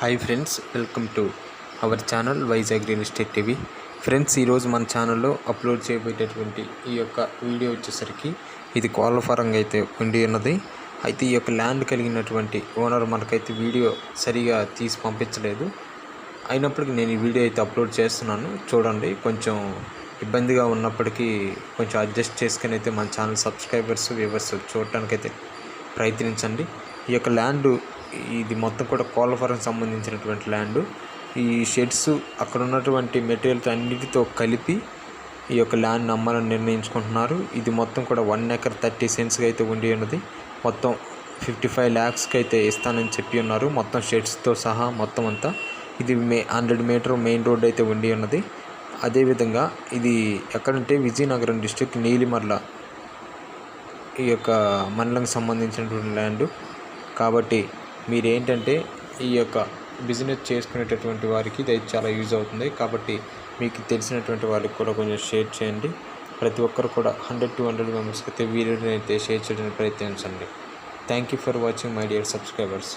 Hi friends welcome to our channel Vizag real estate TV friends ఈరోజు మన ఛానల్లో upload చేయబోయేటటువంటి ఈ యొక్క వీడియో వచ్చేసరికి ఇది కోళ్ళ ఫారంగా అయితే ఉండి ఉన్నది. అయితే ఈ యొక్క ల్యాండ్ కలిగినటువంటి ఓనర్ మనకైతే వీడియో సరిగా తీసి పంపించలేదు. అయినప్పటికీ నేను ఈ వీడియో అయితే అప్లోడ్ చేస్తున్నాను. చూడండి కొంచెం ఇబ్బందిగా ఉన్నప్పటికీ కొంచెం అడ్జస్ట్ చేసుకుని అయితే మన ఛానల్ సబ్స్క్రైబర్స్ వ్యూవర్స్ చూడటానికైతే ప్రయత్నించండి. ఈ యొక్క ల్యాండ్ ఇది మొత్తం కూడా కోళ్ళ ఫారం సంబంధించినటువంటి ల్యాండ్. ఈ షెడ్స్ అక్కడ ఉన్నటువంటి మెటీరియల్తో అన్నిటితో కలిపి ఈ యొక్క ల్యాండ్ అమ్మాలని నిర్ణయించుకుంటున్నారు. ఇది మొత్తం కూడా వన్ ఎకర్ థర్టీ సెంట్స్గా అయితే ఉండి ఉన్నది. మొత్తం ఫిఫ్టీ ఫైవ్ ల్యాక్స్కి అయితే ఇస్తానని చెప్పి ఉన్నారు. మొత్తం షెడ్స్తో సహా మొత్తం అంతా ఇది మే హండ్రెడ్ మీటర్ మెయిన్ రోడ్ అయితే ఉండి ఉన్నది. అదేవిధంగా ఇది ఎక్కడంటే విజయనగరం డిస్టిక్ నీలిమర్ల ఈ యొక్క మండలంకి సంబంధించినటువంటి ల్యాండ్. కాబట్టి మీరేంటంటే ఈ యొక్క బిజినెస్ చేసుకునేటటువంటి వారికి ఇది అయితే చాలా యూజ్ అవుతుంది. కాబట్టి మీకు తెలిసినటువంటి వాళ్ళకి కూడా కొంచెం షేర్ చేయండి. ప్రతి ఒక్కరు కూడా హండ్రెడ్ టు హండ్రెడ్ మెంబర్స్కి అయితే వీడియోని అయితే షేర్ చేయడానికి ప్రయత్నించండి. Thank you for watching my dear subscribers